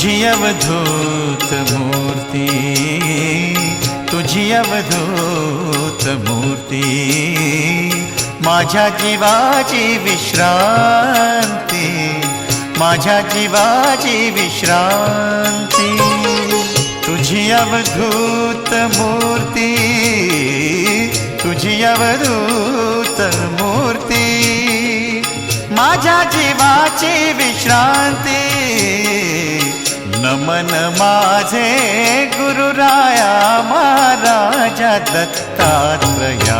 तुझी अवधूत मूर्ति, तुझी अवधूत मूर्ति, माझ्या जीवाची विश्रांती, माझ्या जीवाची विश्रांती. तुझी अवधूत मूर्ती, तुझी अवधूत मूर्ती, माझ्या जीवाची विश्रांती. नमन माझे गुरुराया महाराजा दत्तात्रया.